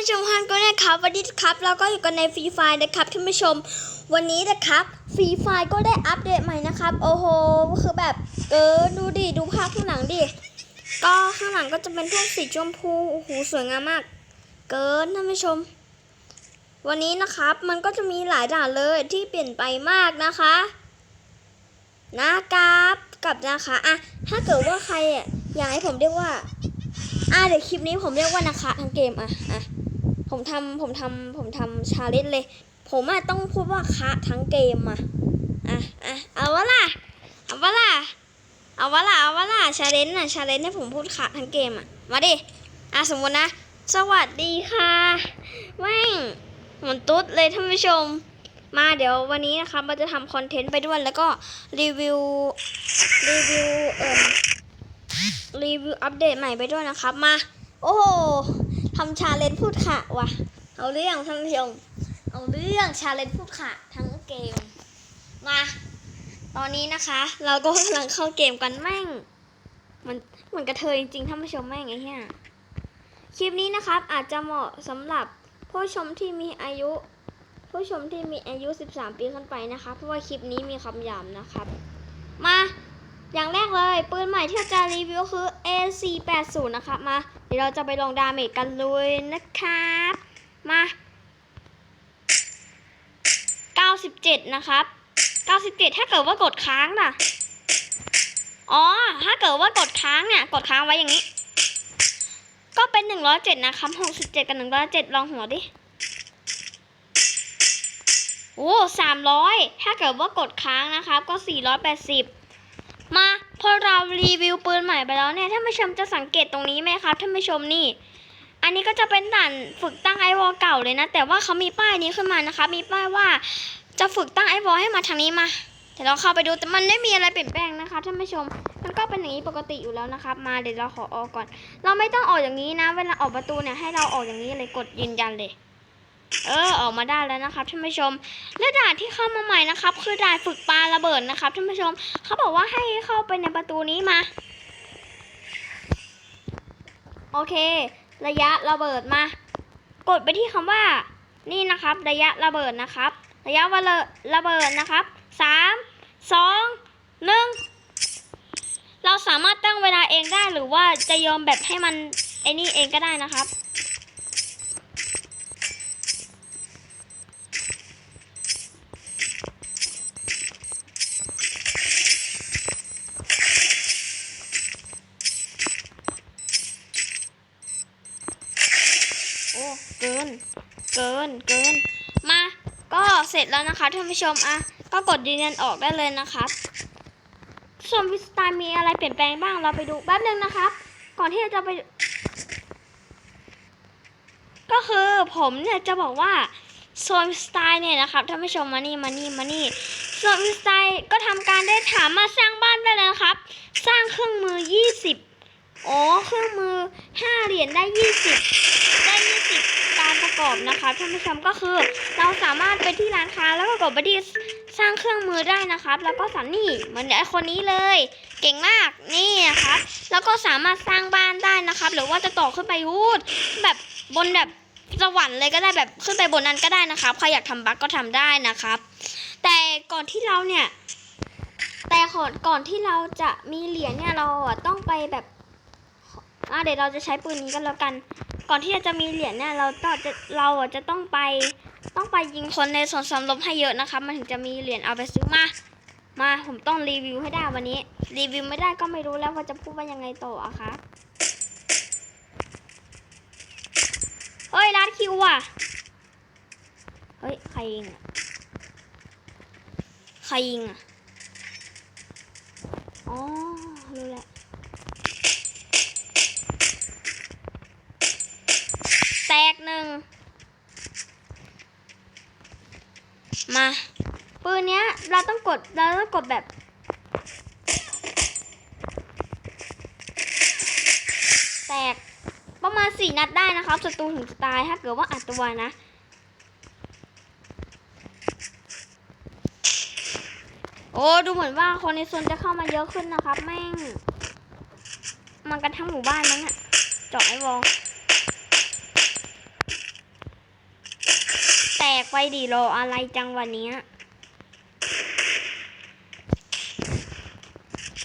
ผู้ชมท่านก็นะครับวันนี้นะครับเราก็อยู่กันในฟรีไฟนะครับท่านผู้ชม วันนี้นะครับฟรีไฟก็ได้อัปเดตใหม่นะครับ โอ้โหคือแบบเออดูดิดูภาพข้างหลังดิก็ข้างหลังก็จะเป็นพวกสีชมพูโอ้โหสวยงามมาก เกินท่านผู้ชม วันนี้นะครับมันก็จะมีหลายด่านเลยที่เปลี่ยนไปมากนะคะนะครับกับนะคะอะถ้าเกิดว่าใครอะอยากให้ผมเรียกว่าอะเดี๋ยวคลิปนี้ผมเรียกว่านะคะทั้งเกมอะอะ ผมทำผมทำผมทำชาเลนจ์เลย ผมอะต้องพูดว่าคะทั้งเกมอะอะอะเอาวะล่ะเอาวะล่ะเอาวะล่ะเอาวะล่ะชาเลนจ์อะชาเลนจ์ให้ผมพูดคะทั้งเกมอะมาดิอะสมมตินะ สวัสดีค่ะแม่งเหมือนตุ๊ดเลยท่านผู้ชม มาเดี๋ยววันนี้นะคะเราจะทำคอนเทนต์ไปด้วยแล้วก็รีวิวรีวิวเอ่อรีวิวอัปเดตใหม่ไปด้วยนะครับมา โอ้โหำชาเลนจ์พูดค่ะว่ะ เอาเรื่องท่านผู้ชมเอาเรื่องชาเลนจ์พูดค่ะทั้งเกม มา ตอนนี้นะคะ เราก็กำลังเข้าเกมกันแม่ง มันเหมือนกระเทยจริงๆท่านผู้ชมแม่งไอ้เหี้ยคลิปนี้นะครับ อาจจะเหมาะสำหรับผู้ชมที่มีอายุ ผู้ชมที่มีอายุ 13 ปีขึ้นไปนะคะ เพราะว่าคลิปนี้มีคำหยาบนะครับ มาอย่างแรกเลย ปืนใหม่ที่เราจะรีวิวคือ AC80 นะครับมา ดี๋ยวเราจะไปลองดาเมจกันเลยนะครับ มา 97 นะครับ 97 ถ้าเกิดว่ากดค้างล่ะ อ๋อ ถ้าเกิดว่ากดค้างเนี่ย กดค้างไว้อย่างนี้ ก็เป็น 107 นะครับ67 กับ 107 ลองหัวดิ โอ้300 ถ้าเกิดว่ากดค้างนะครับ ก็ 480 พอเรารีวิวปืนใหม่ไปแล้วเนี่ยท่านผู้ชมจะสังเกตตรงนี้ไหมครับท่านผู้ชมนี่ อันนี้ก็จะเป็นด่านฝึกตั้งไอวอลเก่าเลยนะ แต่ว่าเขามีป้ายนี้ขึ้นมานะคะ มีป้ายว่าจะฝึกตั้งไอวอลให้มาทางนี้มาเดี๋ยวเราเข้าไปดูแต่มันไม่มีอะไรเปลี่ยนแปลงนะคะท่านผู้ชม มันก็เป็นอย่างนี้ปกติอยู่แล้วนะครับ มาเดี๋ยวเราขอออกก่อน เราไม่ต้องออกอย่างนี้นะ เวลาออกประตูเนี่ยให้เราออกอย่างนี้เลยกดยืนยันเลย เออออกมาได้แล้วนะครับท่านผู้ชม และด่านที่เข้ามาใหม่นะครับ คือด่านฝึกปลาระเบิดนะครับท่านผู้ชม เขาบอกว่าให้เข้าไปในประตูนี้มา โอเค ระยะระเบิดมา กดไปที่คำว่า นี่นะครับ ระยะระเบิดนะครับ ระยะวันระเบิดนะครับสามสองหนึ่งเราสามารถตั้งเวลาเองได้หรือว่าจะยอมแบบให้มันไอ้นี่เองก็ได้นะครับ เกินเกินมาก็เสร็จแล้วนะคะท่านผู้ชมอะก็กดยืนยันออกได้เลยนะครับส่วนวิสตามีอะไรเปลี่ยนแปลงบ้างเราไปดูแป๊บนึงนะครับ ก่อนที่เราจะไป ก็คือผมเนี่ยจะบอกว่าโซนสไตล์เนี่ยนะครับท่านผู้ชมมานี่มานี่มานี่โซนสไตล์ก็ทำการได้ถามมาสร้างบ้านได้เลยนะครับ สร้างเครื่องมือ 20อ๋อเครื่องมือ5เหรียญได้ 20 ได้ 20 ประกอบนะคะท่านผู้ชมก็คือ เราสามารถไปที่ร้านค้าแล้วก็กดไปที่สร้างเครื่องมือได้นะครับ แล้วก็สันนี่เหมือนไอคนนี้เลย เก่งมากนี่นะครับแล้วก็สามารถสร้างบ้านได้นะครับ หรือว่าจะต่อขึ้นไปวูดแบบบนแบบสวรรค์เลยก็ได้แบบขึ้นไปบนนั้นก็ได้นะครับใครอยากทำบั๊กก็ทำได้นะครับ แต่ก่อนที่เราเนี่ย แต่ก่อนก่อนที่เราจะมีเหรียญเนี่ยเราต้องไปแบบอะเดี๋ยวเราจะใช้ปืนนี้กันแล้วกัน ก่อนที่เราจะมีเหรียญเนี่ยเราต้องจะเราจะต้องไปต้องไปยิงคนในสวนสำรบให้เยอะนะครับมันถึงจะมีเหรียญเอาไปซื้อมา มาผมต้องรีวิวให้ได้วันนี้ รีวิวไม่ได้ก็ไม่รู้แล้วว่าจะพูดว่ายังไงต่ออะคะเฮ้ยรัดคิวว่ะเฮ้ยใครยิงอะใครยิงอะ เนี้ยเราต้องกดเราต้องกดแบบ แตกประมาณสี่นัดได้นะครับศัตรูถึงจะตายถ้าเกิดว่าอัดตัวนะโอ้ดูเหมือนว่าคนในโซนจะเข้ามาเยอะขึ้นนะครับ แม่ง มันกันทั้งหมู่บ้านมั้งอะเจาะไอ้วอลกไปดิรออะไรจังวันนี้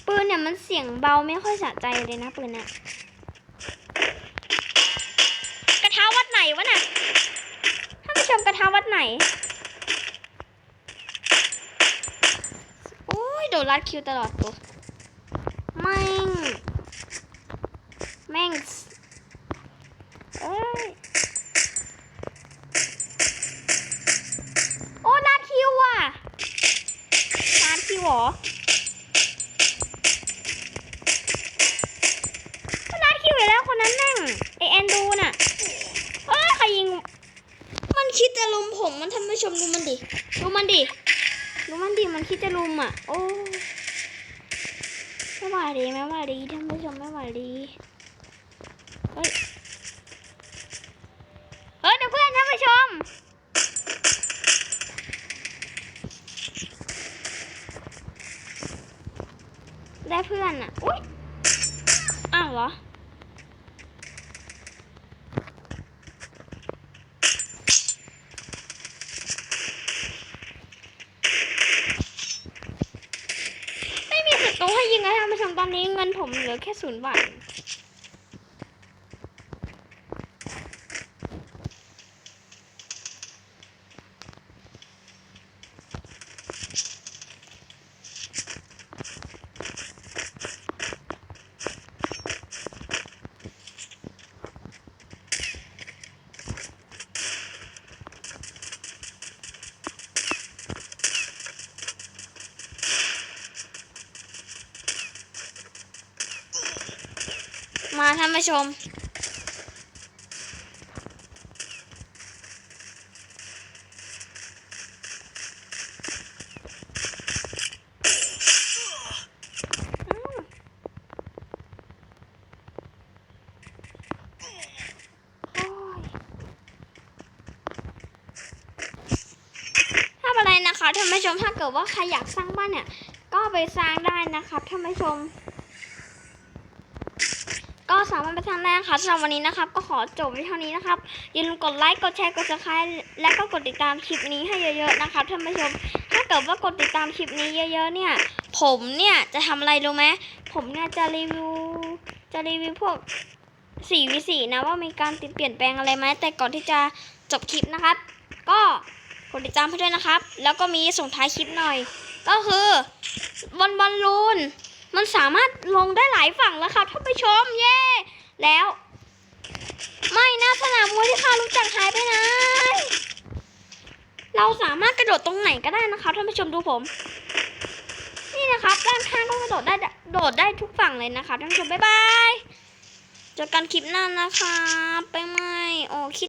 ปืนเนี่ยมันเสียงเบาไม่ค่อยสะใจเลยนะปืนเนี่ยกระทะวัดไหนวะน่ะท่านผู้ชมกระทะวัดไหนโอ้ยโดนรัดคิวตลอดตัวไม่ คิดจะลุมอะ โอ้ไม่ไหวดีไม่ไหวดีท่านผู้ชมไม่ไหวดีเฮ้ยเฮ้ยเดี๋ยวเพื่อนท่านผู้ชมได้เพื่อนอะ อุ้ยอ้าวเหรอ ไม่มีศัตรูให้ยิงนะท่านผู้ชมต อนนี้เงินผมเหลือแค่ศูนย์บาท ผู้ชมาวโอ้ยถ้าอะไรนะคะท่านผู้ชมถ้าเกิดว่าใครอยากสร้างบ้านเนี่ย ก็ไปสร้างได้นะครับท่านผู้ชม สามารถไปทำได้นะคะสำหรับวันนี้นะครับ ก็ขอจบไว้เท่านี้นะครับ อย่าลืมกดไลค์ กดแชร์ กด subscribe และก็กดติดตามคลิปนี้ให้เยอะๆนะครับท่านผู้ชม ถ้าเกิดว่ากดติดตามคลิปนี้เยอะๆเนี่ย ผมเนี่ยจะทำอะไรรู้ไหมผมเนี่ยจะรีวิว จะรีวิวพวกสี่วิสีนะว่ามีการติดเปลี่ยนแปลงอะไรไหมแต่ก่อนที่จะจบคลิปนะครับ ก็กดติดตามให้ด้วยนะครับ แล้วก็มีส่งท้ายคลิปหน่อย ก็คือบอลบอลลูน มันสามารถลงได้หลายฝั่งแล้วครับท่านผู้ชมเย้แล้ว ไม่นะสนามมวยที่ข้ารู้จักหายไปไหนเราสามารถกระโดดตรงไหนก็ได้นะครับท่านผู้ชมดูผม นี่นะครับด้านข้างก็กระโดดได้โดดได้ทุกฝั่งเลยนะครับท่านผู้ชมบ๊ายบายเจอกันคลิปหน้านะครับไปไหมโอ้คิด